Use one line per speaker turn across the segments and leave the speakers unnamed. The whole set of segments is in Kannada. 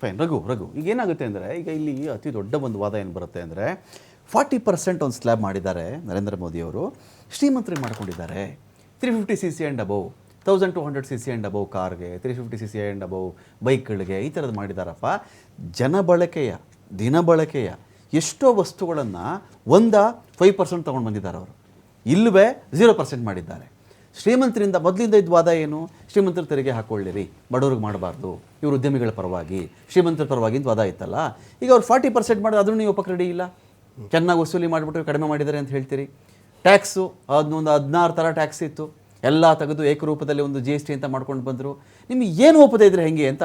ಫೈನ್ ರಘು ರಘು, ಈಗ ಏನಾಗುತ್ತೆ ಅಂದರೆ, ಈಗ ಇಲ್ಲಿ ಅತಿ ದೊಡ್ಡ ಒಂದು ವಾದ ಏನು ಬರುತ್ತೆ ಅಂದರೆ ಫಾರ್ಟಿ ಪರ್ಸೆಂಟ್ ಒಂದು ಸ್ಲ್ಯಾಬ್ ಮಾಡಿದ್ದಾರೆ ನರೇಂದ್ರ ಮೋದಿಯವರು ಶ್ರೀಮಂತರಿಗೆ ಮಾಡ್ಕೊಂಡಿದ್ದಾರೆ. Three fifty C C and above thousand two hundred C C and above ಕಾರ್ಗೆ three fifty C C and above ಬೈಕ್ಗಳಿಗೆ ಈ ಥರದ್ದು ಮಾಡಿದಾರಪ್ಪ. ಜನ ಬಳಕೆಯ, ದಿನ ಬಳಕೆಯ ಎಷ್ಟೋ ವಸ್ತುಗಳನ್ನು ಒಂದ ಫೈವ್ ಪರ್ಸೆಂಟ್ ತೊಗೊಂಡು ಬಂದಿದ್ದಾರೆ ಅವರು. ಇಲ್ಲವೇ ಝೀರೋ ಪರ್ಸೆಂಟ್ ಮಾಡಿದ್ದಾರೆ. ಶ್ರೀಮಂತರಿಂದ ಮೊದಲಿಂದ ಇದ್ದ ವಾದ ಏನು? ಶ್ರೀಮಂತರ ತೆರಿಗೆ ಹಾಕೊಳ್ಳಿರಿ. ಬಡವ್ರಿಗೆ ಮಾಡಬಾರ್ದು. ಇವರು ಉದ್ಯಮಿಗಳ ಪರವಾಗಿ. ಶ್ರೀಮಂತರ ಪರವಾಗಿ ವಾದ ಇತ್ತಲ್ಲ ಈಗ ಅವ್ರು ಫಾರ್ಟಿ ಪರ್ಸೆಂಟ್ ಮಾಡಿದ್ರೆ ಅದನ್ನು ನೀವು ಒಪ್ಪಕ್ಕೆ ಇಲ್ಲ. ಚೆನ್ನಾಗಿ ವಸೂಲಿ ಮಾಡಿಬಿಟ್ಟು ಕಡಿಮೆ ಮಾಡಿದ್ದಾರೆ ಅಂತ ಹೇಳ್ತೀರಿ. ಟ್ಯಾಕ್ಸು ಅದನ್ನೊಂದು ಹದಿನಾರು ಥರ ಟ್ಯಾಕ್ಸ್ ಇತ್ತು. ಎಲ್ಲ ತೆಗೆದು ಏಕರೂಪದಲ್ಲಿ ಒಂದು ಜಿ ಎಸ್ ಟಿ ಅಂತ ಮಾಡ್ಕೊಂಡು ಬಂದರು. ನಿಮಗೆ ಏನು ಒಪ್ಪದೇ ಇದ್ರೆ ಹೆಂಗೆ ಅಂತ?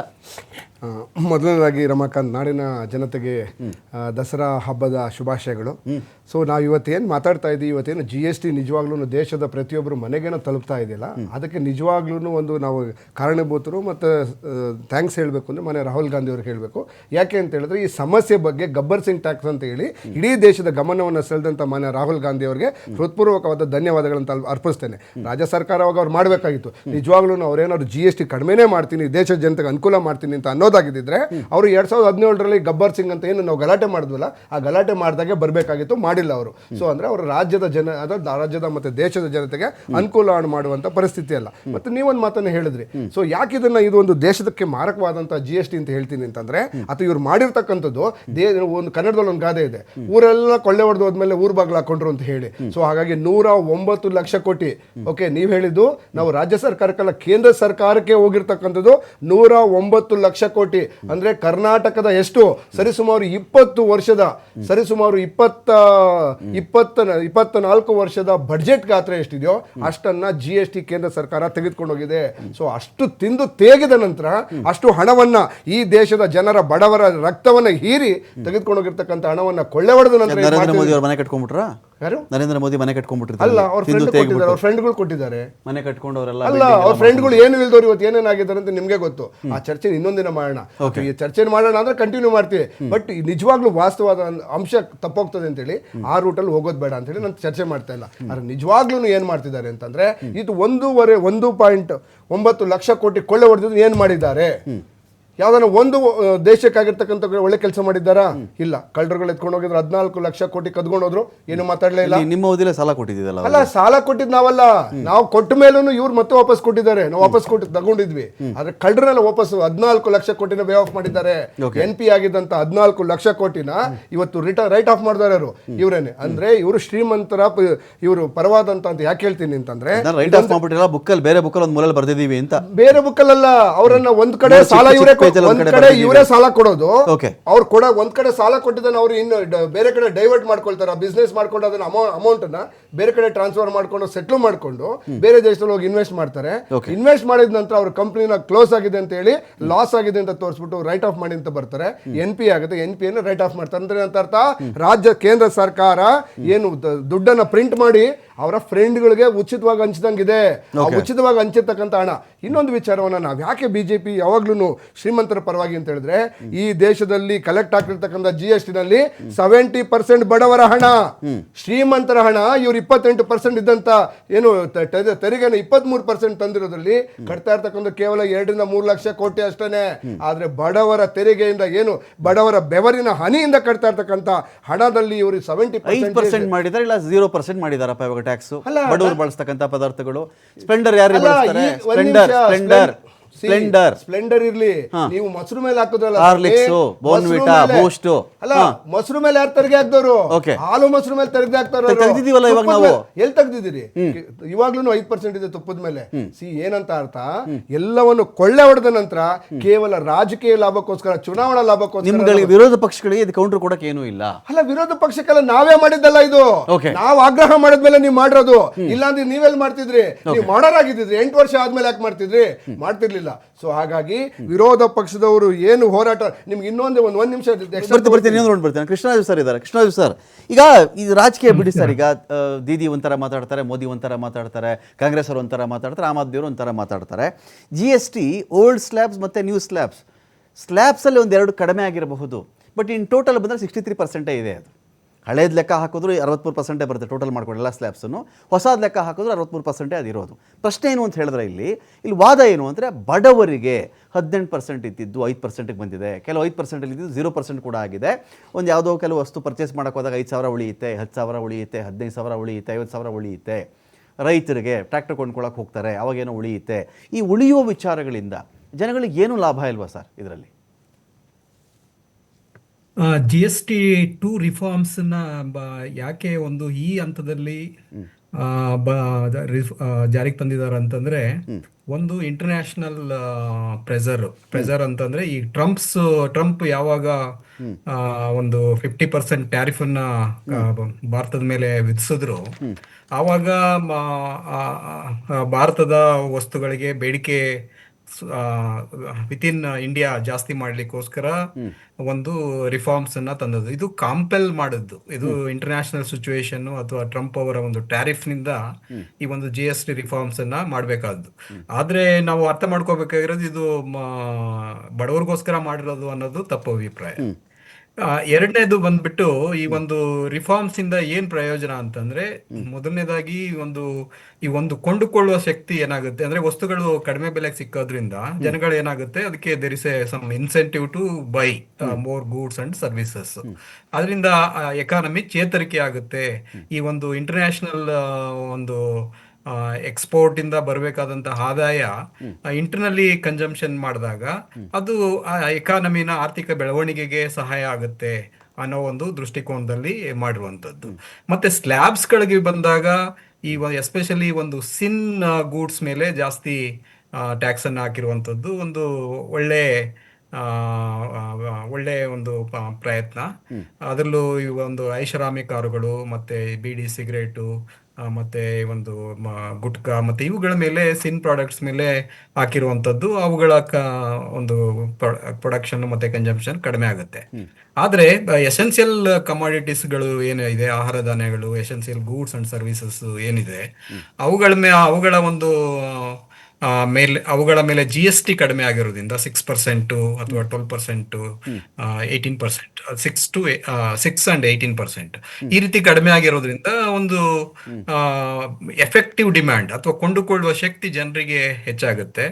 ಮೊದಲನೇದಾಗಿ ರಮಾಕಾಂತ್ ನಾಡಿನ ಜನತೆಗೆ ದಸರಾ ಹಬ್ಬದ ಶುಭಾಶಯಗಳು. ಸೊ ನಾವು ಇವತ್ತೇನು ಮಾತಾಡ್ತಾ ಇದ್ದೀವಿ ಇವತ್ತೇನು ಜಿ ಎಸ್ ಟಿ ನಿಜವಾಗ್ಲೂ ದೇಶದ ಪ್ರತಿಯೊಬ್ಬರು ಮನೆಗೇನೋ ತಲುಪ್ತಾ ಇದೆಯಲ್ಲ ಅದಕ್ಕೆ ನಿಜವಾಗ್ಲೂ ಒಂದು ನಾವು ಕಾರಣಭೂತರು ಮತ್ತು ಥ್ಯಾಂಕ್ಸ್ ಹೇಳಬೇಕು ಅಂದರೆ ಮನೆ ರಾಹುಲ್ ಗಾಂಧಿ ಅವ್ರಿಗೆ ಹೇಳಬೇಕು. ಯಾಕೆ ಅಂತ ಹೇಳಿದ್ರೆ ಈ ಸಮಸ್ಯೆ ಬಗ್ಗೆ ಗಬ್ಬರ್ ಸಿಂಗ್ ಟ್ಯಾಕ್ಸ್ ಅಂತ ಹೇಳಿ ಇಡೀ ದೇಶದ ಗಮನವನ್ನು ಸೆಳೆದಂಥ ಮಾನ್ಯ ರಾಹುಲ್ ಗಾಂಧಿ ಅವರಿಗೆ ಹೃತ್ಪೂರ್ವಕವಾದ ಧನ್ಯವಾದಗಳನ್ನು ಅರ್ಪಿಸ್ತೇನೆ. ರಾಜ್ಯ ಸರ್ಕಾರ ಅವಾಗ ಅವ್ರು ಮಾಡಬೇಕಾಗಿತ್ತು. ನಿಜವಾಗ್ಲೂ ಅವ್ರೇನಾದ್ರು ಜಿ ಎಸ್ ಟಿ ಕಡಿಮೆನೇ ಮಾಡ್ತೀನಿ, ದೇಶದ ಜನತೆಗೆ ಅನುಕೂಲ ಮಾಡ್ತೀನಿ ಅಂತ ಅನ್ನೋದಾಗಿದ್ದರೆ ಅವರು ಎರಡು ಸಾವಿರದ ಹದಿನೇಳರಲ್ಲಿ ಗಬ್ಬರ್ ಸಿಂಗ್ ಅಂತ ಏನು ನಾವು ಗಲಾಟೆ ಮಾಡಿದ್ವಲ್ಲ, ಆ ಗಲಾಟೆ ಮಾಡಿದಾಗೆ ಬರಬೇಕಾಗಿತ್ತು, ಮಾಡಿಲ್ಲ ಅವರು. ಸೊ ಅಂದರೆ ಅವರು ರಾಜ್ಯದ ಜನ ಅದ ರಾಜ್ಯದ ಮತ್ತೆ ದೇಶದ ಜನತೆಗೆ ಅನುಕೂಲ ಮಾಡುವಂಥ ಪರಿಸ್ಥಿತಿ ಅಲ್ಲ. ಮತ್ತೆ ನೀವೊಂದು ಮಾತನ್ನ ಹೇಳಿದ್ರಿ. ಸೊ ಯಾಕೆ ಇದನ್ನ ಇದು ಒಂದು ದೇಶದಕ್ಕೆ ಮಾರಕವಾದಂಥ ಜಿ ಎಸ್ ಟಿ ಅಂತ ಹೇಳ್ತೀನಿ ಅಂತಂದ್ರೆ, ಅಥವಾ ಇವ್ರು ಮಾಡಿರ್ತಕ್ಕಂಥದ್ದು ದೇ, ಒಂದು ಕನ್ನಡದಲ್ಲಿ ಒಂದು ಗಾದೆ ಇದೆ. ಊರೆಲ್ಲ ಕೊಳ್ಳೆ ಹೊಡೆದು ಹೋದ್ಮೇಲೆ ಊರ್ ಬಾಗ್ಲು ಹಾಕೊಂಡ್ರು ಅಂತ ಹೇಳಿ. ಸೊ ಹಾಗಾಗಿ ನೂರ ಒಂಬತ್ತು ಲಕ್ಷ ಕೋಟಿ ಓಕೆ ನೀವ್ ಹೇಳಿದ್ದು ನಾವು ರಾಜ್ಯ ಸರ್ಕಾರಕ್ಕಲ್ಲ ಕೇಂದ್ರ ಸರ್ಕಾರಕ್ಕೆ ಹೋಗಿರ್ತಕ್ಕಂಥದ್ದು ನೂರ ಒಂಬತ್ತು ಲಕ್ಷ ಕೋಟಿ. ಅಂದ್ರೆ ಕರ್ನಾಟಕದ ಎಷ್ಟು? ಸರಿಸುಮಾರು ಇಪ್ಪತ್ತು ವರ್ಷದ ಸರಿಸುಮಾರು ಇಪ್ಪತ್ತ ಇಪ್ಪತ್ತ ಇಪ್ಪತ್ತ ನಾಲ್ಕು ವರ್ಷದ ಬಡ್ಜೆಟ್ ಗಾತ್ರ ಎಷ್ಟಿದೆಯೋ ಅಷ್ಟನ್ನ ಜಿ ಎಸ್ ಟಿ ಕೇಂದ್ರ ಸರ್ಕಾರ ತೆಗೆದುಕೊಂಡು ಹೋಗಿದೆ ಸೊ ಅಷ್ಟು ತಿಂದು ತೇಗಿದ ನಂತರ ಅಷ್ಟು ಹಣವನ್ನ ಈ ದೇಶದ ಜನರ ಬಡವರ ರಕ್ತವನ್ನ ಹೀರಿ ತೆಗೆದುಕೊಂಡು ಹೋಗಿರ್ತಕ್ಕಂಥ ಹಣವನ್ನ ಕೊಳ್ಳೆ ಹೊಡೆದ ನಂತರ
ಮನೆ ಕಟ್ಕೊಂಡ್ಬಿಟ್ರಾ?
ಯಾರು?
ನರೇಂದ್ರ ಮೋದಿ ಮನೆ
ಅಲ್ಲ
ಕಟ್ಕೊಂಡ್ಬಿಟ್ಟಿರ್ತಾರೆ
ಅವ್ರ
ತಿಂದು
ಫ್ರೆಂಡ್ ಕೊಟ್ಟಿದ್ದಾರೆ ಅವ್ರ ಫ್ರೆಂಡ್ಗಳು ಕೊಟ್ಟಿದ್ದಾರೆ.
ಮನೆ ಕಟ್ಕೊಂಡು ಅವರೆಲ್ಲ
ಅಲ್ಲ ಅವ್ರ ಫ್ರೆಂಡ್ಗಳು ಏನು ಇಲ್ದವ್ರು ಇವತ್ತು ಏನೇನಾಗಿದ್ದಾರೆ ಅಂತ ನಿಮಗೆ ಗೊತ್ತು. ಆ ಚರ್ಚೆ ಇನ್ನೊಂದಿನ ಮಾಡೋಣ. ಈ ಚರ್ಚೆ ಮಾಡೋಣ ಅಂದ್ರೆ ಕಂಟಿನ್ಯೂ ಮಾಡ್ತೀವಿ. ಬಟ್ ನಿಜವಾಗ್ಲೂ ವಾಸ್ತವಾದ ಅಂಶ ತಪ್ಪೋಗ್ತದೆ ಅಂತೇಳಿ ಆ ರೂಟಲ್ಲಿ ಹೋಗೋದು ಬೇಡ ಅಂತೇಳಿ ನಾನು ಚರ್ಚೆ ಮಾಡ್ತಾ ಇಲ್ಲ. ಆದ್ರೆ ನಿಜವಾಗ್ಲೂ ಏನ್ ಮಾಡ್ತಿದ್ದಾರೆ ಅಂತಂದ್ರೆ ಇದು ಒಂದೂವರೆ ಒಂದು ಪಾಯಿಂಟ್ ಒಂಬತ್ತು ಲಕ್ಷ ಕೋಟಿ ಕೊಳ್ಳೆ ಹೊಡೆದಿದ್ದು ಏನ್ ಮಾಡಿದ್ದಾರೆ? ಯಾವ್ದಾನ ಒಂದು ದೇಶಕ್ಕಾಗಿರ್ತಕ್ಕಂಥ ಒಳ್ಳೆ ಕೆಲಸ ಮಾಡಿದ್ದಾರಾ? ಇಲ್ಲ. ಕಳ್ಳರುಗಳು ಎತ್ಕೊಂಡು ಹೋಗಿದ್ರು ಹದಿನಾಲ್ಕು ಲಕ್ಷ ಕೋಟಿ ಕದ್ಕೊಂಡು ಹೋದ್ರು ಏನು ಮಾತಾಡಲೇ ಇಲ್ಲ.
ನಿಮ್ಮ ಅವಧಿಲೇ ಸಾಲ ಕೊಟ್ಟಿದ್ದಿದಲ್ಲ
ಅಲ್ಲ ಸಾಲ ಕೊಟ್ಟಿದ್ ನಾವಲ್ಲ. ನಾವು ಕೊಟ್ಟ ಮೇಲೂ ಇವ್ರು ಮತ್ತೆ ವಾಪಸ್ ಕೊಟ್ಟಿದ್ದಾರೆ. ನಾವು ವಾಪಸ್ ಕೊಟ್ಟು ತಗೊಂಡಿದ್ವಿ. ಆದ್ರೆ ಕಳ್ಳರನ್ನ ವಾಪಸ್ ಹದಿನಾಲ್ಕು ಲಕ್ಷ ಕೋಟಿನ ವೇ ಆಫ್ ಮಾಡಿದ್ದಾರೆ. ಎನ್ ಪಿ ಆಗಿದ್ದಂತ ಹದಿನಾಲ್ಕು ಲಕ್ಷ ಕೋಟಿನ ಇವತ್ತು ರಿಟರ್ನ್ ರೈಟ್ ಆಫ್ ಮಾಡಿದಾರೆ ಅವರು ಇವರೇನೆ. ಅಂದ್ರೆ ಇವರು ಶ್ರೀಮಂತರ ಇವರು ಪರವಾದಂತ ಅಂತ ಯಾಕೆ ಹೇಳ್ತೀನಿ ಅಂತಂದ್ರೆ
ರೈಟ್ ಆಫ್ ಮಾಡ್ಬಿಟ್ಟಿಲ್ಲ ಬುಕ್ಕಲ್ಲಿ ಬೇರೆ ಬುಕ್ಕಲ್ಲಿ ಒಂದು ಮೂಲೆಯಲ್ಲಿ ಬರ್ದಿದ್ದೀವಿ ಅಂತ.
ಬೇರೆ ಬುಕ್ಕಲ್ಲ ಅವರನ್ನ ಒಂದ್ ಕಡೆ ಸಾಲ ಇವರೇ
ಒಂದ್ ಕಡೆ
ಇವರೇ ಸಾಲ ಕೊಡೋದು. ಅವ್ರು ಕೊಡ ಒಂದ್ ಕಡೆ ಸಾಲ ಕೊಟ್ಟಿದ್ದಾನೆ ಅವ್ರು ಇನ್ನು ಬೇರೆ ಕಡೆ ಡೈವರ್ಟ್ ಮಾಡ್ಕೊಳ್ತಾರೆ ಬಿಸ್ನೆಸ್ ಮಾಡ್ಕೊಂಡು ಅದನ್ನ ಅಮೌಂಟ್ ಅನ್ನ ಬೇರೆ ಕಡೆ ಟ್ರಾನ್ಸ್ಫರ್ ಮಾಡ್ಕೊಂಡು ಸೆಟ್ಲ್ ಮಾಡ್ಕೊಂಡು ಬೇರೆ ದೇಶದಲ್ಲಿ ಹೋಗಿ ಇನ್ವೆಸ್ಟ್ ಮಾಡ್ತಾರೆ. ಇನ್ವೆಸ್ಟ್ ಮಾಡಿದ ನಂತರ ಅವ್ರ ಕಂಪ್ನಿನ ಕ್ಲೋಸ್ ಆಗಿದೆ ಅಂತ ಹೇಳಿ ಲಾಸ್ ಆಗಿದೆ ಅಂತ ತೋರಿಸ್ಬಿಟ್ಟು ರೈಟ್ ಆಫ್ ಮಾಡಿ ಅಂತ ಬರ್ತಾರೆ. ಎನ್ ಪಿ ಆಗುತ್ತೆ ಎನ್ ಪಿ ಅನ್ನು ರೈಟ್ ಆಫ್ ಮಾಡ್ತಾರೆ. ಅಂದ್ರೆ ಅಂತ ಅರ್ಥ? ರಾಜ್ಯ ಕೇಂದ್ರ ಸರ್ಕಾರ ಏನು ದುಡ್ಡನ್ನ ಪ್ರಿಂಟ್ ಮಾಡಿ ಅವರ ಫ್ರೆಂಡ್ಗಳಿಗೆ ಉಚಿತವಾಗಿ ಹಂಚಿದಂಗಿದೆ. ಇದೆ ಉಚಿತವಾಗಿ ಹಂಚಿರ್ತಕ್ಕಂಥ ಹಣ. ಇನ್ನೊಂದು ವಿಚಾರವನ್ನ ನಾವು ಯಾಕೆ ಬಿಜೆಪಿ ಯಾವಾಗ್ಲೂ ಶ್ರೀಮಂತರ ಪರವಾಗಿ ಅಂತ ಹೇಳಿದ್ರೆ ಈ ದೇಶದಲ್ಲಿ ಕಲೆಕ್ಟ್ ಆಗಿರ್ತಕ್ಕಂಥ ಜಿ ಎಸ್ ಟಿ ನಲ್ಲಿ ಸೆವೆಂಟಿ ಪರ್ಸೆಂಟ್ ಬಡವರ ಹಣ. ಶ್ರೀಮಂತರ ಹಣ ಇವ್ರು ಇಪ್ಪತ್ತೆಂಟು ಪರ್ಸೆಂಟ್ ಇದ್ದಂತ ಏನು ತೆರಿಗೆನ ಇಪ್ಪತ್ಮೂರು ಪರ್ಸೆಂಟ್ ತಂದಿರೋದ್ರಲ್ಲಿ ಕಟ್ತಾ ಇರ್ತಕ್ಕಂಥ ಕೇವಲ ಎರಡರಿಂದ ಮೂರು ಲಕ್ಷ ಕೋಟಿ ಅಷ್ಟೇ ಆದ್ರೆ ಬಡವರ ತೆರಿಗೆಯಿಂದ ಏನು ಬಡವರ ಬೆವರಿನ ಹನಿಯಿಂದ ಕಟ್ತಾ ಇರ್ತಕ್ಕಂಥ ಹಣದಲ್ಲಿ ಇವರು ಸೆವೆಂಟಿ
ಪರ್ಸೆಂಟ್ ಮಾಡಿದ್ದಾರೆ ಇಲ್ಲ ಜೀರೋ ಪರ್ಸೆಂಟ್ ಮಾಡಿದಾರಪ್ಪ ಇವಾಗ ಟ್ಯಾಕ್ಸ್ ಬಡವರು ಬಳಸ್ತಕ್ಕಂಥ ಪದಾರ್ಥಗಳು. ಸ್ಪೆಂಡರ್ ಯಾರು
spender
Splendor Splendor
See,
Splendor
Splendor ಇರ್ಲಿ. ನೀವು ಮೊಸರು ಮೇಲೆ ಹಾಕೋದ್ರಲ್ಲ.
ಹಾರ್ಲಿಕ್ಸ್
ಬೋನ್
Bournvita,
ಮೇಲೆ-
Boost.
ಅಲ್ಲ ಮೊಸರು ಮೇಲೆ ಯಾರು ತೆರಿಗೆ ಹಾಕ್ದವ್ರು. ಹಾಲು ಮೊಸರು ಮೇಲೆ ತೆರಿಗೆ ಹಾಕ್ತಾರ
ತೆಗ್ದಿದೀವಲ್ಲ ಇವಾಗ ನಾವು.
ಎಲ್ಲಿ ತೆಗ್ದಿದ್ದೀರಿ? ಇವಾಗ್ಲೂ ಐದ್ ಪರ್ಸೆಂಟ್ ಇದೆ ತುಪ್ಪದ ಮೇಲೆ. ಸಿ ಏನಂತ ಅರ್ಥ? ಎಲ್ಲವನ್ನು ಕೊಳ್ಳೆ ಹೊಡೆದ ನಂತರ ಕೇವಲ ರಾಜಕೀಯ ಲಾಭಕ್ಕೋಸ್ಕರ ಚುನಾವಣಾ ಲಾಭಕ್ಕೋಸ್ಕರ
ನಿಮ್ಗಳಿಗೆ ವಿರೋಧ ಪಕ್ಷಗಳಿಗೆ ಇದು ಕೌಂಟರ್ ಕೊಡಕ್ಕೆ ಏನೂ ಇಲ್ಲ.
ಅಲ್ಲ ವಿರೋಧ ಪಕ್ಷಕ್ಕೆಲ್ಲ ನಾವೇ ಮಾಡಿದ್ದಲ್ಲ ಇದು. ನಾವು ಆಗ್ರಹ ಮಾಡಿದ್ಮೇಲೆ ನೀವು ಮಾಡಿರೋದು. ಇಲ್ಲಾಂದ್ರೆ ನೀವೆಲ್ಲಿ ಮಾಡ್ತಿದ್ರಿ? ನೀವು ಮಾಡೋರಾಗಿದ್ದಿದ್ರಿ. ಎಂಟು ವರ್ಷ ಆದ್ಮೇಲೆ ಯಾಕೆ ಮಾಡ್ತಿದ್ರಿ? ಮಾಡ್ತಿರ್ಲಿಲ್ಲ. ಸೊ ಹಾಗಾಗಿ ವಿರೋಧ ಪಕ್ಷದವರು ಏನು ಹೋರಾಟ ನಿಮ್ಗೆ ಇನ್ನೊಂದು ಒಂದು ಒಂದು ನಿಮಿಷ
ಬರ್ತೀನಿ ಬರ್ತೀನಿ ಇನ್ನೊಂದು ಬರ್ತೀನಿ. ಕೃಷ್ಣರಾಜು ಸರ್ ಇದ್ದಾರೆ ಕೃಷ್ಣರಾಜು ಸರ್. ಈಗ ಇದು ರಾಜಕೀಯ ಬಿಡಿ ಸರ್ ಈಗ ದೀದಿ ಒಂಥರ ಮಾತಾಡ್ತಾರೆ ಮೋದಿ ಒಂಥರ ಮಾತಾಡ್ತಾರೆ ಕಾಂಗ್ರೆಸ್ ಅವರು ಒಂಥರ ಮಾತಾಡ್ತಾರೆ ಆಮ್ ಆದ್ಮಿಯವರು ಒಂಥರ ಮಾತಾಡ್ತಾರೆ. G S T old slabs ಮತ್ತು ನ್ಯೂ ಸ್ಲ್ಯಾಬ್ಸ್ ಸ್ಲ್ಯಾಬ್ಸಲ್ಲಿ ಒಂದೆರಡು ಕಡಿಮೆ ಆಗಿರಬಹುದು ಬಟ್ ಇನ್ ಟೋಟಲ್ ಬಂದರೆ ಸಿಕ್ಸ್ಟಿ ತ್ರೀ ಪರ್ಸೆಂಟೇ ಇದೆ ಅದು. ಹಳೇದು ಲೆಕ್ಕ ಹಾಕಿದ್ರು ಅರವತ್ತ್ಮೂರು ಪರ್ಸೆಂಟೇ ಬರುತ್ತೆ ಟೋಟಲ್ ಮಾಡ್ಕೊಂಡು ಎಲ್ಲ ಸ್ಲ್ಯಾಬ್ಸನ್ನು ಹೊಸದು ಲೆಕ್ಕ ಹಾಕಿದ್ರು ಅರವತ್ತ್ಮೂರು ಪರ್ಸೆಂಟೇ ಅದಿರೋದು ಪ್ರಶ್ನೆ ಏನು ಅಂತ ಹೇಳಿದ್ರೆ ಇಲ್ಲಿ ಇಲ್ಲಿ ವಾದ ಏನು ಅಂದರೆ ಬಡವರಿಗೆ ಹದಿನೆಂಟು ಪರ್ಸೆಂಟ್ ಇದ್ದಿದ್ದು ಐದು ಪರ್ಸೆಂಟಿಗೆ ಬಂದಿದೆ. ಕೆಲವು ಐದು ಪರ್ಸೆಂಟಲ್ಲಿ ಇದ್ದಿದ್ದು ಝೀರೋ ಪರ್ಸೆಂಟ್ ಕೂಡ ಆಗಿದೆ. ಒಂದು ಯಾವುದೋ ಕೆಲವು ವಸ್ತು ಪರ್ಚೇಸ್ ಮಾಡೋಕೆ ಹೋದಾಗ ಐದು ಸಾವಿರ ಉಳಿಯುತ್ತೆ, ಹತ್ತು ಸಾವಿರ ಉಳಿಯುತ್ತೆ, ಹದಿನೈದು ಸಾವಿರ ಉಳಿಯುತ್ತೆ, ಐವತ್ತು ಸಾವಿರ ಉಳಿಯುತ್ತೆ. ರೈತರಿಗೆ ಟ್ರ್ಯಾಕ್ಟರ್ ಕೊಂಡ್ಕೊಳ್ಳೋಕೆ ಹೋಗ್ತಾರೆ, ಅವಾಗೇನೋ ಉಳಿಯುತ್ತೆ. ಈ ಉಳಿಯುವ ವಿಚಾರಗಳಿಂದ ಜನಗಳಿಗೆ ಏನು ಲಾಭ ಇಲ್ವಾ ಸರ್ ಇದರಲ್ಲಿ?
ಜಿ ಎಸ್ ಟಿ ಟು ರಿಫಾರ್ಮ್ಸ್ನ ಬ- ಯಾಕೆ ಒಂದು ಈ ಹಂತದಲ್ಲಿ ಜಾರಿಗೆ ತಂದಿದ್ದಾರೆ ಅಂತಂದ್ರೆ ಒಂದು ಇಂಟರ್ನ್ಯಾಷನಲ್ ಪ್ರೆಸರ್ ಪ್ರೆಸರ್ ಅಂತಂದ್ರೆ ಈ ಟ್ರಂಪ್ಸ್ ಟ್ರಂಪ್ ಯಾವಾಗ ಒಂದು ಫಿಫ್ಟಿ ಪರ್ಸೆಂಟ್ ಟ್ಯಾರಿಫ್ ಅನ್ನ ಭಾರತದ ಮೇಲೆ ವಿಧಿಸಿದ್ರು. ಆವಾಗ ಭಾರತದ ವಸ್ತುಗಳಿಗೆ ಬೇಡಿಕೆ ವಿತ್ ಇನ್ ಇಂಡಿಯಾ ಜಾಸ್ತಿ ಮಾಡ್ಲಿಕ್ಕೋಸ್ಕರ ಒಂದು ರಿಫಾರ್ಮ್ಸ್ ಅನ್ನ ತಂದದ್ದು. ಇದು ಕಾಂಪೆಲ್ ಮಾಡಿದ್ದು. ಇದು ಇಂಟರ್ನ್ಯಾಷನಲ್ ಸಿಚುವೇಶನ್ ಅಥವಾ ಟ್ರಂಪ್ ಅವರ ಒಂದು ಟ್ಯಾರಿಫ್ನಿಂದ ಈ ಒಂದು ಜಿ ಎಸ್ ಟಿ ರಿಫಾರ್ಮ್ಸ್ ಅನ್ನ ಮಾಡಬೇಕಾದ್ದು. ಆದ್ರೆ ನಾವು ಅರ್ಥ ಮಾಡ್ಕೋಬೇಕಾಗಿರೋದು ಇದು ಬಡವರಿಗೋಸ್ಕರ ಮಾಡಿರೋದು ಅನ್ನೋದು ತಪ್ಪು ಅಭಿಪ್ರಾಯ. ಎರಡನೇದು ಬಂದ್ಬಿಟ್ಟು ಈ ಒಂದು ರಿಫಾರ್ಮ್ಸ್ ಇಂದ ಏನ್ ಪ್ರಯೋಜನ ಅಂತಂದ್ರೆ ಮೊದಲನೇದಾಗಿ ಒಂದು ಈ ಒಂದು ಕೊಂಡುಕೊಳ್ಳುವ ಶಕ್ತಿ ಏನಾಗುತ್ತೆ ಅಂದ್ರೆ ವಸ್ತುಗಳು ಕಡಿಮೆ ಬೆಲೆಗೆ ಸಿಕ್ಕೋದ್ರಿಂದ ಜನಗಳು ಏನಾಗುತ್ತೆ ಅದಕ್ಕೆ there is a some incentive to buy more goods and services ಅದರಿಂದ ಎಕಾನಮಿ ಚೇತರಿಕೆ ಆಗುತ್ತೆ. ಈ ಒಂದು ಇಂಟರ್ನ್ಯಾಷನಲ್ ಒಂದು ಎಕ್ಸ್ಪೋರ್ಟ್ ಇಂದ ಬರಬೇಕಾದಂತಹ ಆದಾಯ ಇಂಟರ್ನಲ್ಲಿ ಕನ್ಸಂಪ್ಷನ್ ಮಾಡಿದಾಗ ಅದು ಎಕಾನಮಿನ ಆರ್ಥಿಕ ಬೆಳವಣಿಗೆಗೆ ಸಹಾಯ ಆಗುತ್ತೆ ಅನ್ನೋ ಒಂದು ದೃಷ್ಟಿಕೋನದಲ್ಲಿ ಮಾಡಿರುವಂಥದ್ದು. ಮತ್ತೆ ಸ್ಲ್ಯಾಬ್ಸ್ಗಳಿಗೆ ಬಂದಾಗ ಈ ಎಸ್ಪೆಷಲಿ ಒಂದು ಸಿನ್ ಗೂಡ್ಸ್ ಮೇಲೆ ಜಾಸ್ತಿ ಟ್ಯಾಕ್ಸ್ ಅನ್ನು ಹಾಕಿರುವಂಥದ್ದು ಒಂದು ಒಳ್ಳೆ ಒಳ್ಳೆ ಒಂದು ಪ್ರಯತ್ನ. ಅದರಲ್ಲೂ ಈ ಒಂದು ಐಷಾರಾಮಿ ಕಾರುಗಳು ಮತ್ತೆ ಬಿಡಿ ಸಿಗರೇಟು ಮತ್ತೆ ಒಂದು ಗುಟ್ಕಾ ಮತ್ತೆ ಇವುಗಳ ಮೇಲೆ ಸಿನ್ ಪ್ರಾಡಕ್ಟ್ಸ್ ಮೇಲೆ ಹಾಕಿರುವಂತದ್ದು ಅವುಗಳ ಒಂದು ಪ್ರೊಡಕ್ಷನ್ ಮತ್ತೆ ಕನ್ಸಂಪ್ಷನ್ ಕಡಿಮೆ ಆಗುತ್ತೆ. ಆದ್ರೆ ಎಸೆನ್ಷಿಯಲ್ ಕಮಾಡಿಟೀಸ್ಗಳು ಏನು ಇದೆ? ಆಹಾರ ಧಾನ್ಯಗಳು ಎಸೆನ್ಷಿಯಲ್ ಗೂಡ್ಸ್ ಅಂಡ್ ಸರ್ವಿಸಸ್ ಏನಿದೆ? ಅವುಗಳ ಮೇ ಅವುಗಳ ಒಂದು ಮೇಲೆ ಅವುಗಳ ಮೇಲೆ ಜಿ ಎಸ್ ಟಿ ಕಡಿಮೆ ಆಗಿರೋದ್ರಿಂದ ಸಿಕ್ಸ್ ಪರ್ಸೆಂಟು ಅಥವಾ twelve percent eighteen percent six to six and eighteen percent ಈ ರೀತಿ ಕಡಿಮೆ ಆಗಿರೋದ್ರಿಂದ ಒಂದು ಎಫೆಕ್ಟಿವ್ ಡಿಮ್ಯಾಂಡ್ ಅಥವಾ ಕೊಂಡುಕೊಳ್ಳುವ ಶಕ್ತಿ ಜನರಿಗೆ ಹೆಚ್ಚಾಗುತ್ತೆ.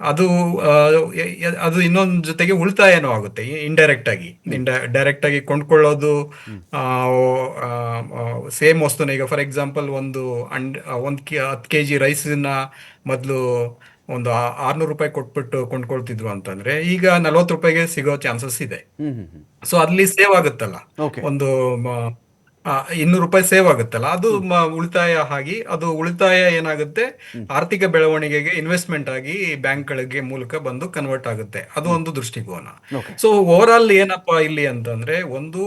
ಅದು ಅದು ಇನ್ನೊಂದು ಜೊತೆಗೆ ಉಳಿತಾಯನೂ ಆಗುತ್ತೆ ಇಂಡೈರೆಕ್ಟ್ ಆಗಿ. ಡೈರೆಕ್ಟ್ ಆಗಿ ಕೊಂಡ್ಕೊಳ್ಳೋದು ಸೇಮ್ ವಸ್ತುನ ಈಗ ಫಾರ್ ಎಕ್ಸಾಂಪಲ್ ಒಂದು ಅಂಡ್ ಒಂದ್ ಹತ್ತು ಕೆ ಜಿ ರೈಸನ್ನ ಮೊದಲು ಒಂದು ಆರ್ನೂರು ರೂಪಾಯಿ ಕೊಟ್ಬಿಟ್ಟು ಕೊಂಡ್ಕೊಳ್ತಿದ್ರು ಅಂತಂದ್ರೆ ಈಗ ನಲ್ವತ್ತು ರೂಪಾಯಿಗೆ ಸಿಗೋ ಚಾನ್ಸಸ್ ಇದೆ. ಸೊ ಅಲ್ಲಿ ಸೇವ್ ಆಗುತ್ತಲ್ಲ. ಒಂದು ಇನ್ನೂರು ರೂಪಾಯಿ ಸೇವ್ ಆಗುತ್ತಲ್ಲ ಅದು ಉಳಿತಾಯ ಆಗಿ ಅದು ಉಳಿತಾಯ ಏನಾಗುತ್ತೆ? ಆರ್ಥಿಕ ಬೆಳವಣಿಗೆಗೆ ಇನ್ವೆಸ್ಟ್ಮೆಂಟ್ ಆಗಿ ಬ್ಯಾಂಕ್ಗಳಿಗೆ ಮೂಲಕ ಬಂದು ಕನ್ವರ್ಟ್ ಆಗುತ್ತೆ. ಅದು ಒಂದು ದೃಷ್ಟಿಕೋನ. ಸೊ ಓವರ್ ಆಲ್ ಏನಪ್ಪಾ ಇಲ್ಲಿ ಅಂತಂದ್ರೆ ಒಂದು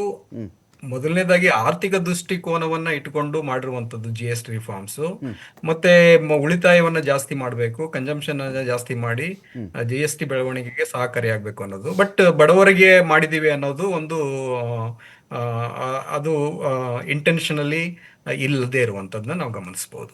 ಮೊದಲನೇದಾಗಿ ಆರ್ಥಿಕ ದೃಷ್ಟಿಕೋನವನ್ನ ಇಟ್ಕೊಂಡು ಮಾಡಿರುವಂತದ್ದು ಜಿ ಎಸ್ ಟಿ ರಿಫಾರ್ಮ್ಸ್ ಮತ್ತೆ ಉಳಿತಾಯವನ್ನ ಜಾಸ್ತಿ ಮಾಡಬೇಕು ಕನ್ಸಂಪ್ಷನ್ ಜಾಸ್ತಿ ಮಾಡಿ ಜಿ ಎಸ್ ಟಿ ಬೆಳವಣಿಗೆಗೆ ಸಹಕಾರಿಯಾಗಬೇಕು ಅನ್ನೋದು. ಬಟ್ ಬಡವರಿಗೆ ಮಾಡಿದೀವಿ ಅನ್ನೋದು ಒಂದು ಅದು ಇಂಟೆನ್ಷನಲಿ ಇಲ್ಲದೆ ಇರುವಂತದ್ನ ನಾವು ಗಮನಿಸಬಹುದು